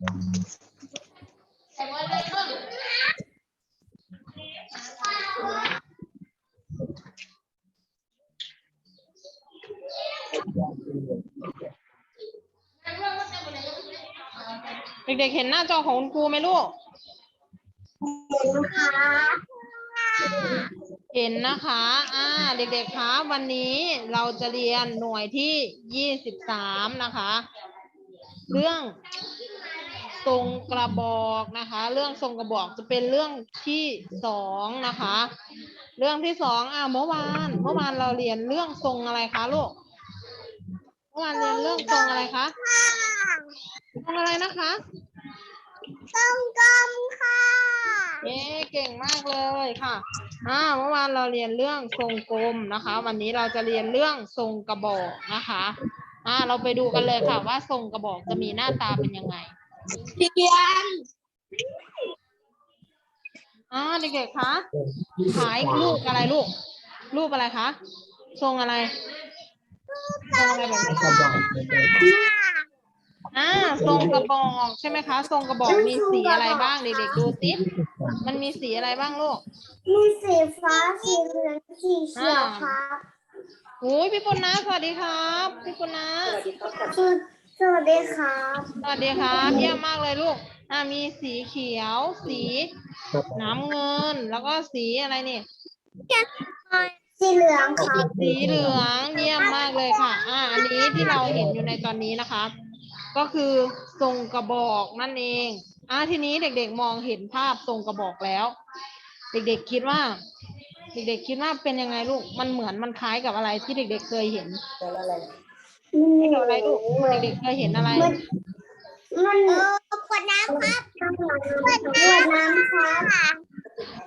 เด็กๆเห็นหน้าจอของคุณครูไหมลูก เห็นนะคะ อ่า เด็กๆ คะ วันนี้เราจะเรียนหน่วยที่ยี่สิบสามนะคะ เรื่อง ทรงกระบอกนะคะ เรื่องทรงกระบอกจะเป็นเรื่องที่สองนะคะ เรื่องที่สองอ่าเมื่อวานเมื่อวานเราเรียนเรื่องทรงอะไรคะลูกเมื่อวานเรียนเรื่องทรงอะไรคะทรงอะไรนะคะต้องกำค่ะเย้เก่งมากเลยค่ะอ่าเมื่อวานเราเรียนเรื่องทรงกลมนะคะ วันนี้เราจะเรียนเรื่องทรงกระบอกนะคะอ่าเราไปดูกันเลยค่ะว่าทรงกระบอกจะมีหน้าตาเป็นยังไง เรียนอ่าเด็กๆคะขายรูปอะไรลูก รูปอะไรคะทรงอะไรทรงอะไรแบบนี้อ่าทรงกระบอกใช่ไหมคะทรงกระบอกมีสีอะไรบ้างเด็กๆดูสิมันมีสีอะไรบ้างลูก มีสีฟ้าสีเหลืองสีเขียวครับอุ้ยพี่ปุณนะสวัสดีครับ พี่ปุณนะสวัส สวัสดีครับสวัสดีครับ เยี่ยมมากเลยลูกอ่ามีสีเขียว สีน้ำเงิน แล้วก็สีอะไรนี่ สีเหลืองครับสีเหลืองเยี่ยมมากเลยค่ะ อ่า อันนี้ที่เราเห็นอยู่ในตอนนี้นะคะก็คือทรงกระบอกนั่นเอง อ่าทีนี้เด็กๆมองเห็นภาพทรงกระบอกแล้ว เด็กๆคิดว่า เด็กๆคิดว่าเป็นยังไงลูก มันเหมือนมันคล้ายกับอะไรที่เด็กๆเคยเห็นไม่ เกี่ยวอะไรลูกเด็กๆเคยเห็นอะไรมันเออขวดน้ำครับขวดน้ำครับ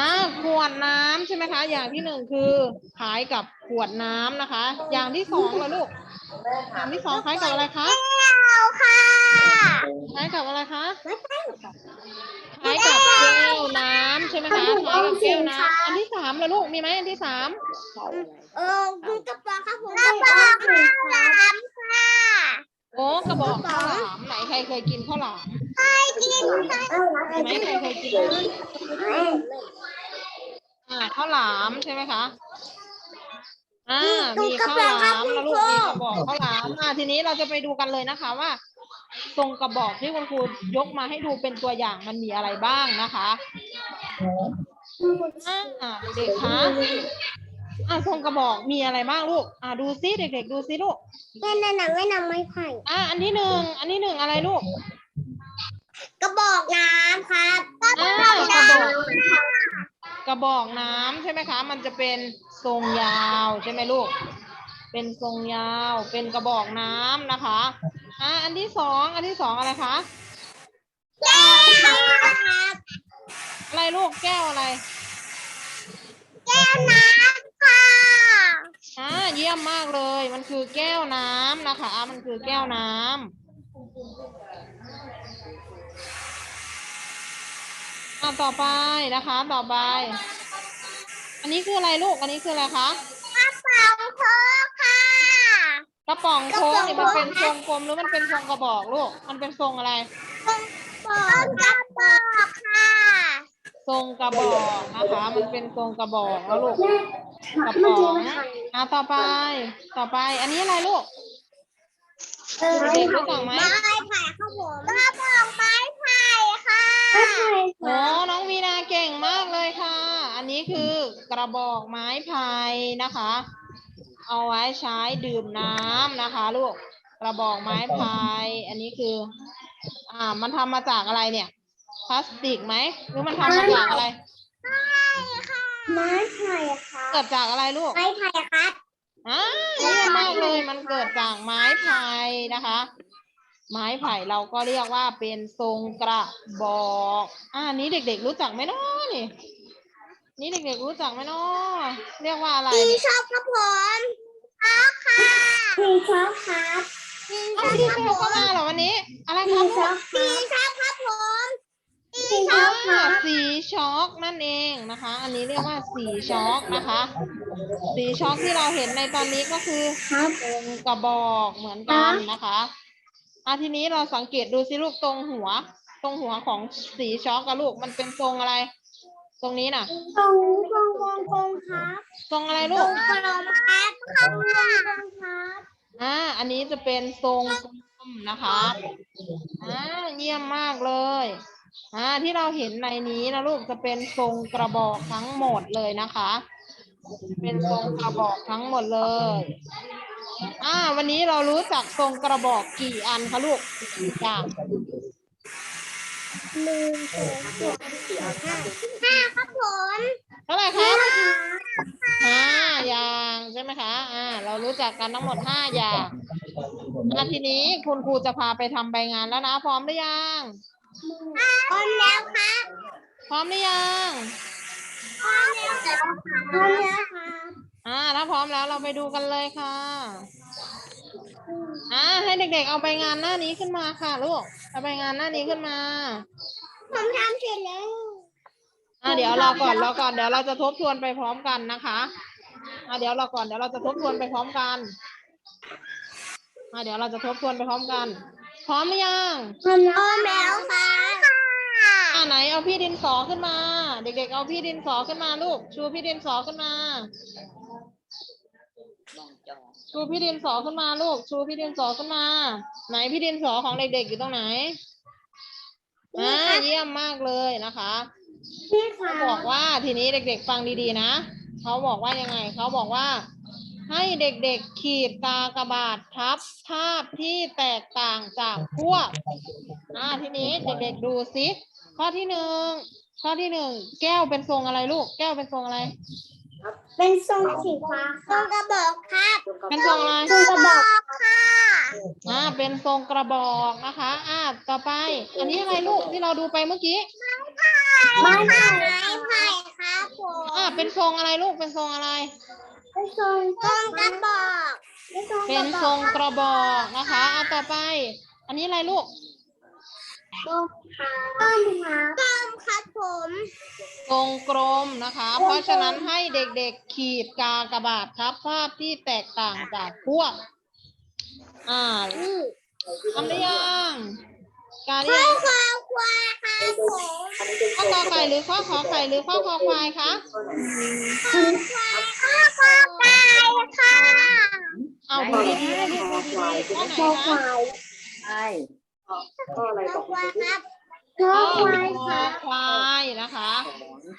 อ่าขวดน้ำใช่ไหมคะ อย่างที่หนึ่งคือคล้ายกับขวดน้ำนะคะ อย่างที่สองเหรอลูกอย่างที่สองคล้ายกับอะไรคะเอาค่ะคล้ายกับอะไรคะคล้ายกับแก้วน้ำใช่ไหมคะคล้ายกับแก้วน้ำอันที่สามเหรอลูกมีไหมอันที่สามเออคุณกระป๋องครับผมกระป๋องข้าวหลามค่ะ โอ้กระบอกข้าวหลามไหนใครเคยกินข้าวหลามกินไหมใครเคยกินอ่าข้าวหลามใช่ไหมคะอ่ามีข้าวหลามแล้วลูกมีกระบอกข้าวหลามอ่าทีนี้เราจะไปดูกันเลยนะคะว่าทรงกระบอกที่คุณครูยกมาให้ดูเป็นตัวอย่างมันมีอะไรบ้างนะคะอ่าเด็กๆคะ อ่าทรงกระบอกมีอะไรบ้างลูก อ่าดูซิเด็ก ๆ ดูซิลูกเล่นในหนังไม่นำไม้ไผ่อ่าอันที่หนึ่งอันที่หนึ่งอะไรลูกกระบอกน้ำครับกระอ่ากระบอกกระบอกน้ำใช่ไหมคะ มันจะเป็นทรงยาวใช่ไหมลูก เป็นทรงยาว เป็นกระบอกน้ำนะคะอ่าอันที่สองอันที่สองอะไรคะแก้วครับอะไรลูกแก้วอะไร แก้วน้ำ ค่ะอ่าเยี่ยมมากเลย มันคือแก้วน้ำนะคะ มันคือแก้วน้ำอ่าต่อไปนะคะ ต่อไป อันนี้คืออะไรลูก อันนี้คืออะไรคะ กระป๋องโค้กค่ะ กระป๋องโค้กนี่กระมันป๋องเป็นทรงกลมหรือมันเป็นทรงกระบอกลูก มันเป็นทรงอะไรบอกกระบอกค่ะ ทรงกระบอกนะคะ มันเป็นทรงกระบอกแล้วลูก กระป๋องอะต่อไป ต่อไป อันนี้อะไรลูกเออเด็กๆรู้จักไหมไม้ไผ่ครับผมกระบอกไม้ไผ่ค่ะไม้ไผ่โอ้น้องวีนาเก่งมากเลยค่ะ อันนี้คือกระบอกไม้ไผ่นะคะ เอาไว้ใช้ดื่มน้ำนะคะลูกกระบอกไม้ไผ่อันนี้คือ อ่า มันทำมาจากอะไรเนี่ย พลาสติกไหมหรือมันทำมาจากอะไร ไม้ไผ่ค่ะเกิดจากอะไรลูกไม้ไผ่ครับอ่าเยี่ยมมากเลยมันเกิดจากไม้ไผ่นะคะ ไม้ไผ่เราก็เรียกว่าเป็นทรงกระบอกอ่านี้เด็ก ๆ รู้จักไหมเนาะนี่ นี่เด็กๆรู้จักไหมเนาะเรียกว่าอะไรพี่เนี่ยชอบครับผมชอบค่ะพี่ชอบครับพี่ชอ้าอวบพี่คเชรับลผเข้ามมาเหรอวันนี้ อะไรคพี่รับชลูอกบพี่ชอบครับผม พี่ชอ่าอบครับสีช็อกนั่นเองนะคะ อันนี้เรียกว่าสีช็อกนะคะ สีช็อกที่เราเห็นในตอนนี้ก็คือครับทรงกระบอกเหมือนกันนะคะอะทีนี้เราสังเกตดูสิลูกตรงหัว ตรงหัวของสีช็อกกับลูกมันเป็นทรงอะไร ตรงนี้น่ะตรงตรงตรงตรงครับทรงอะไรตลูรกงครับครับตรงตรงครับอ่าอันนี้จะเป็นทรงกลมนะคะอ่าเยี่ยมมากเลย อ่าที่เราเห็นในนี้นะลูกจะเป็นทรงกระบอกทั้งหมดเลยนะคะ เป็นทรงกระบอกทั้งหมดเลยอ่าวันนี้เรารู้จักทรงกระบอกกี่อันคะลูกกี่อย่างหนึ่งสองสามสี่ห้าห้าครับผมเท่าไหร่ครับห้าอย่างใช่ไหมคะอ่าเรารู้จักกันทั้งหมดห้าอย่างอะทีนี้คุณครูจะพาไปทำใบงานแล้วนะ พร้อมหรือยัง พร้อมแล้วครับพร้อมหรือยังพร้อมแล้วครับพร้อมแล้วครับอ่าถ้าพร้อมแล้วเราไปดูกันเลยค่ะอ่าให้เด็ก ๆ เอาใบงานหน้านี้ขึ้นมาค่ะลูกเอาใบงานหน้านี้ขึ้นมา ผมทำเสร็จแล้วอ่าเดี๋ยวรอก่อนรอก่อนเดี๋ยวเราจะทบทวนไปพร้อมกันนะคะอ่าเดี๋ยวรอก่อนเดี๋ยวเราจะทบทวนไปพร้อมกันอ่าเดี๋ยวเราจะทบทวนไปพร้อมกัน พร้อมหรือยังพร้อมแล้วครับอ่าไหนเอาพี่ดินสอขึ้นมา เด็ก ๆ เอาพี่ดินสอขึ้นมาลูก ชูพี่ดินสอขึ้นมาชูพี่ดินสอขึ้นมาลูก ชูพี่ดินสอขึ้นมา ไหนพี่ดินสอของเด็กๆอยู่ตรงไหนอ่าเยี่ยมมากเลยนะคะนี่ค่ะเขาบอกว่าทีนี้เด็ก ๆ ฟังดีๆนะเขาบอกว่ายังไงเขาบอกว่า ให้เด็กๆขีดกากบาททับภาพที่แตกต่างจากพวกอ่าทีนี้เด็กๆดูสิข้อที่หนึ่งข้อที่หนึ่งแก้วเป็นทรงอะไรลูก แก้วเป็นทรงอะไร เป็นทรงสีฟ้าทรงกระบอกครับเป็นทรงอะไรทรงกระบอกค่ะอ่าเป็นทรงกระบอกนะคะอ่าต่อไป อันนี้อะไรลูกที่เราดูไปเมื่อกี้ไม้ไผ่ไม้ไผ่ครับผมอ่าเป็นทรงอะไรลูกเป็นทรงอะไร เป็นทรงกระบอกเป็นทรงกระบอกนะคะอ่าต่อไป อันนี้อะไรลูกต้มครับต้มครับต้มครับผมทรงกลมนะคะ เพราะฉะนั้นให้เด็กๆขีดกากระบาททับภาพที่แตกต่างจากพวก อ่าทำได้ยัง การเรียนข้าวควายครับผมข้อกอไก่หรือข้อขอไข่หรือข้อคอควายคะข้าวควายข้าวควายค่ะเอาดูดีๆนะดูดีๆข้อไหนข้าวคคะวายใช่ก็อะไรข้าบวอกควายคุณครับข้ข้าอวควายคคอรับควายนะคะ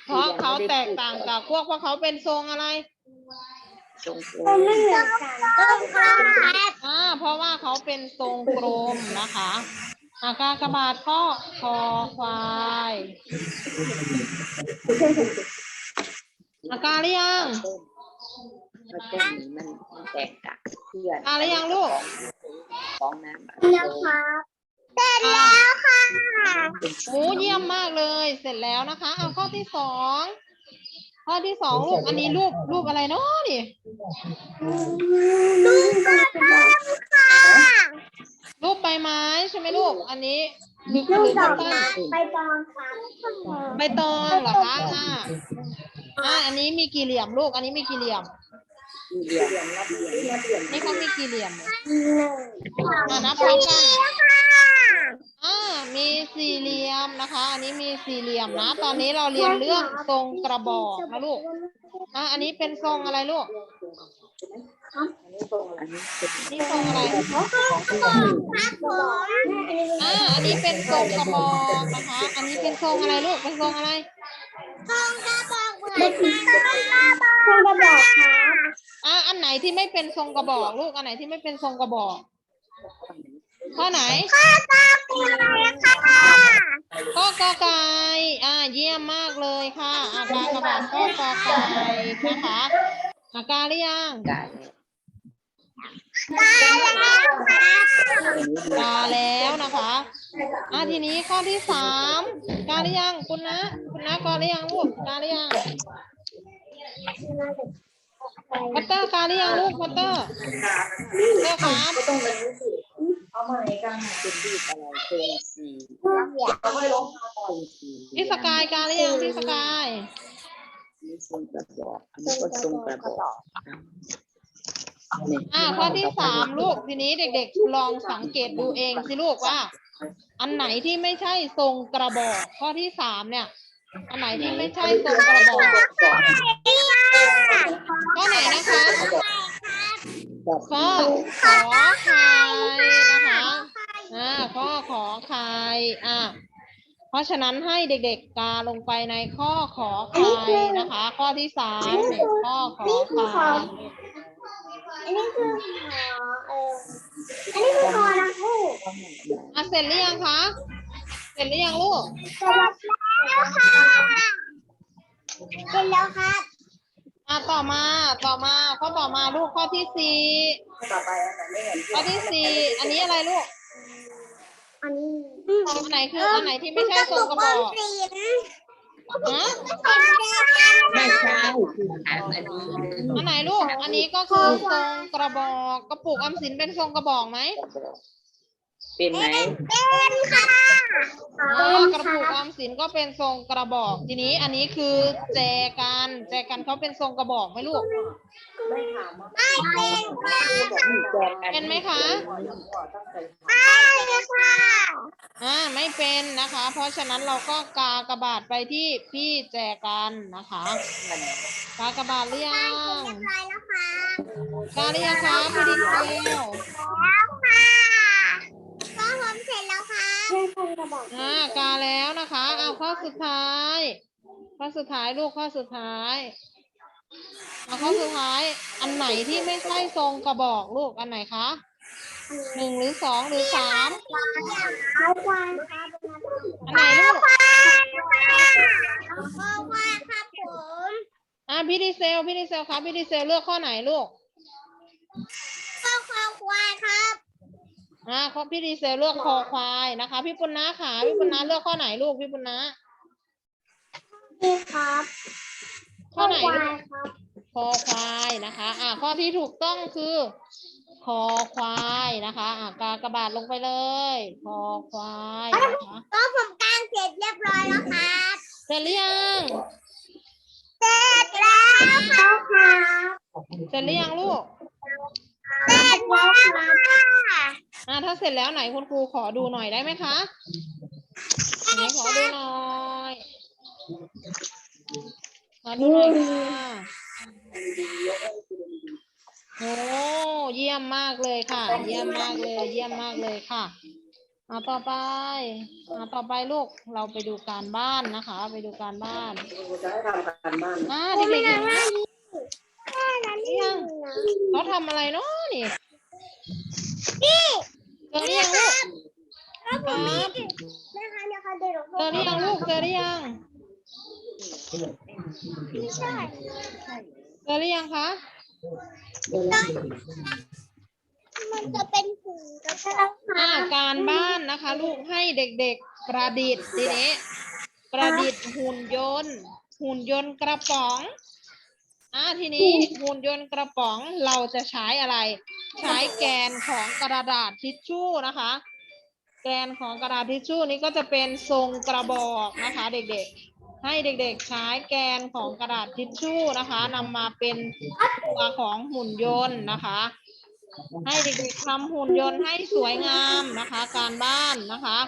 เพราะเขาแตกต่างจากพวกเพราะเขาเป็นทรงอะไร ทรงโกต้มไม่เหมือนกันต้มครับอ่าเพราะว่าเขาเป็นทรงกลมนะคะ อากากบาทข้อคอควายอากาหรือยังแล้วต้นนี้มันมันแตกต่างเพื่อนอ่าหรือยังลูกของน้ำนะครับเสร็จแล้วค่ะโอ้เยี่ยมมากเลย เสร็จแล้วนะคะ เอาข้อที่สองข้อที่สองลูกอันนี้รูปรูปอะไรเนาะนี่ดูกันค่ะ รูปใบไม้ใช่ไหมลูก อันนี้หรือลูหกรือดต้อนกต้นไม้ใบตองครับใบตองเหรอคะอ่าอ่าอันนี้มีกี่เหลี่ยมลูก อันนี้มีกี่เหลี่ยมมีเหลี่ยมรับเหลี่ยมรับเหลี่ยมนี่เขามีกี่เหลี่ยมเนี่ยหนึ่งอ่านับพร้อมกันอ่ามีสี่เหลี่ยมนะคะ อันนี้มีสี่เหลี่ยมนะ ตอนนี้เราเรียนเรื่องทรงกระบอกนะลูก อ่าอันนี้เป็นทรงอะไรลูก นนี้ทรงอันนี้เป็นนี่ทรงอะไรครับผมอ่าอันนี้เป็นทรงกระบอกนะคะ อันนี้เป็นทรงอะไรลูก เป็นทรงอะไรทรงกระบอกเหมือนกันทรงกระบอกครับอ่าอันไหนที่ไม่เป็นทรงกระบอกลูก อันไหนที่ไม่เป็นทรงกระบอก ข้อไหน ข้าวตาปีค่ะข้อกอไก่อ่า เยี่ยมมากเลยค่ะ อากากระบาดข้อกอไก่นะคะ อากาหรือยัง กาแล้วครับกาแล้วนะคะอ่าทีนี้ข้อที่สามกาหรือยังคุณนะคุณนะกาหรือยังลูกกาหรือยังพัตเตอร์กาหรือยังลูกพัตเตอร์เตอร์ครับก็ต้องเป็นรู้สึกเอามาในการเป็นดีอะไรทรงสีเขาไม่ล้มทรงสีพี่สกายกาหรือยังพี่สกายนี่ทรงกระบอกอันนี้ก็ทรงกระบอก อ่าข้อที่สามลูกทีนี้เด็กๆ ลองสังเกตดูเองสิลูกว่า อันไหนที่ไม่ใช่ทรงกระบอก ข้อที่สามเนี่ย อันไหนที่ไม่ใช่ทรงกระบอกข้อไหนนะคะข้อขอไข่นะคะอ่าข้อขอไข่อ่าเพราะฉะนั้นให้เด็กๆกาลงไปในข้อขอไข่นะคะ ข้อที่สามเนี่ยข้อขอไข่ อันนี้คือหอเอออันนี้คือหอนะครูอะเสร็จหรือยังคะ เสร็จหรือยังลูก เสร็จแล้วค่ะเสร็จแล้วครับอะต่อมาต่อมาข้อต่อมาลูกข้อที่สี่ต่อไปอันไหนไม่เห็นข้อที่สี่อันนี้อะไรลูก อันนี้อันไหนคืออันไหนที่ไม่ใช่ทรงกระบอก ไม่ใช่อันนี้อันไหนลูก อันนี้ก็คือทรงกระบอก กระปุกออมสินเป็นทรงกระบอกไหม เป็นไหมเป็นค่ะอ่ากระปุกออมสินก็เป็นทรงกระบอก ทีนี้อันนี้คือแจกันแจกันเขาเป็นทรงกระบอกไหมลูก ไม่ถามว่าไม่เป็นค่ะบอกมีแจกกันเป็นไหมคะตั้งใจไม่ค่ะอ่าไม่เป็นนะคะ เพราะฉะนั้นเราก็กากระบาดไปที่พี่แจกันนะคะมันกากระบาดหรือยังเรียบร้อยแล้วค่ะกาหรือยังคะพี่ดิเซลแล้วค่ะก็ ผมเสร็จแล้วค่ะเรื่องคนกระบอกอ่ากาแล้วนะคะเอาข้อสุดท้าย ข้อสุดท้ายลูกข้อสุดท้ายเอาข้อสุดท้าย อันไหนที่ไม่ใช่ทรงกระบอกลูกอันไหนคะหนึ่งหรือสองหรือสามเอาควายครับอันไหนลูกเอาควายครับผมอ่าพี่ดิเซลพี่ดิเซลครับพี่ดิเซลเลือกข้อไหนลูกเอาควายครับ อ่าข้อพี่ดีเซลเลือกคอควายนะคะ พี่ปุณณะค่ะ พี่ปุณณะเลือกข้อไหนลูกพี่ปุณณะนี่ครับข้อไหนควาลูยกครับคอควายนะคะ อ่าข้อที่ถูกต้องคือคอควายนะคะ อ่ากากระบาดลงไปเลยคอควายนะคะก็ผมกางเสร็จเรียบร้อยแล้วครับเสร็จหรือยังเสร็จแล้วครับเสร็จหรือยังลูก เสร็จแล้วค่ะอ่าถ้าเสร็จแล้วไหนคุณครูขอดูหน่อยได้ไหมคะไหนขอดูหน่อยขอดูหน่อยค่ะโอ้เยี่ยมมากเลยค่ะ เยี่ยมมากเลย เยี่ยมมากเลยค่ะอ่าต่อไปอ่าต่อไปลูก เราไปดูการบ้านนะคะ ไปดูการบ้าน จะให้ทำการบ้าน อ่าเด็กๆเห็นไหมแค่นั้น เองนะเขาทำอะไรเนาะนี่เจอหรือยังลูกครับนะคะเนี่ยค่ะเดี๋ยวเจอหรือยังลูกเจอหรือยังไม่ใช่เจอหรือยังคะมันจะเป็นถุงกระดาษอ่าการบ้านนะคะ ลูกให้เด็กๆประดิษฐ์ทีนี้ประดิษฐ์หุ่นยนต์ หุ่นยนต์กระป๋อง อ่าทีนี้หุ่นยนต์กระป๋องเราจะใช้อะไร ใช้แกนของกระดาษทิชชู่นะคะ แกนของกระดาษทิชชู่นี้ก็จะเป็นทรงกระบอกนะคะ เด็กๆ ให้เด็กๆใช้แกนของกระดาษทิชชู่นะคะนำมาเป็นตัวของหุ่นยนต์นะคะ ให้เด็กๆทำหุ่นยนต์ให้สวยงามนะคะ การบ้านนะคะ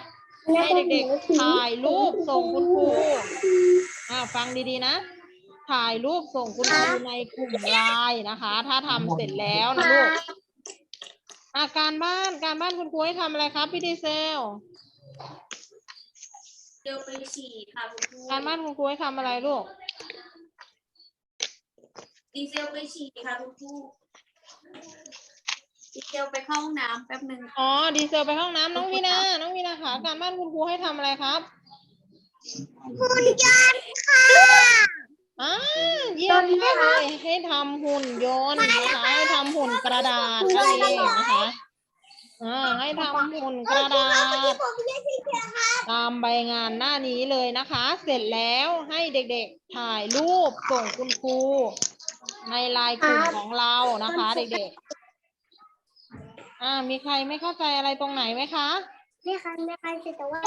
ให้เด็กๆถ่ายรูปส่งคุณครูอ่าฟังดีๆนะ ถ่ายรูปส่งคุณครูในกลุ่มไลน์นะคะ ถ้าทำเสร็จแล้วนะลูกอาการบ้านการบ้านคุณครูให้ทำอะไรครับพี่ดีเซล เดี๋ยวไปฉี่ค่ะคุณครูการบ้านคุณครูให้ทำอะไรลูก ดีเซลไปฉี่ค่ะคุณครูดีเซลไปเข้าห้องน้ำแป๊บหนึ่งอ๋อ ดีเซลไปห้องน้ำน้องวีนาน้องวีนาค่ะการบ้านคุณครูให้ทำอะไรครับหุ่นยนต์ค่ะอ่าเยี่ยมมากเลยให้ทำหุ่นยนต์นะคะ ให้ทำหุ่นกระดาษนั่นเองนะคะอ่าให้ทำหุ่นกระดาษผมไม่ใช่สีเขียวค่ะตามใบงานหน้านี้เลยนะคะ เสร็จแล้วให้เด็กๆถ่ายรูปส่งคุณครูในไลน์กลุ่มของเรานะคะ เด็กๆอ่ามีใครไม่เข้าใจอะไรตรงไหนไหมคะนี่ค่ะนี่ค่ะแต่ว่า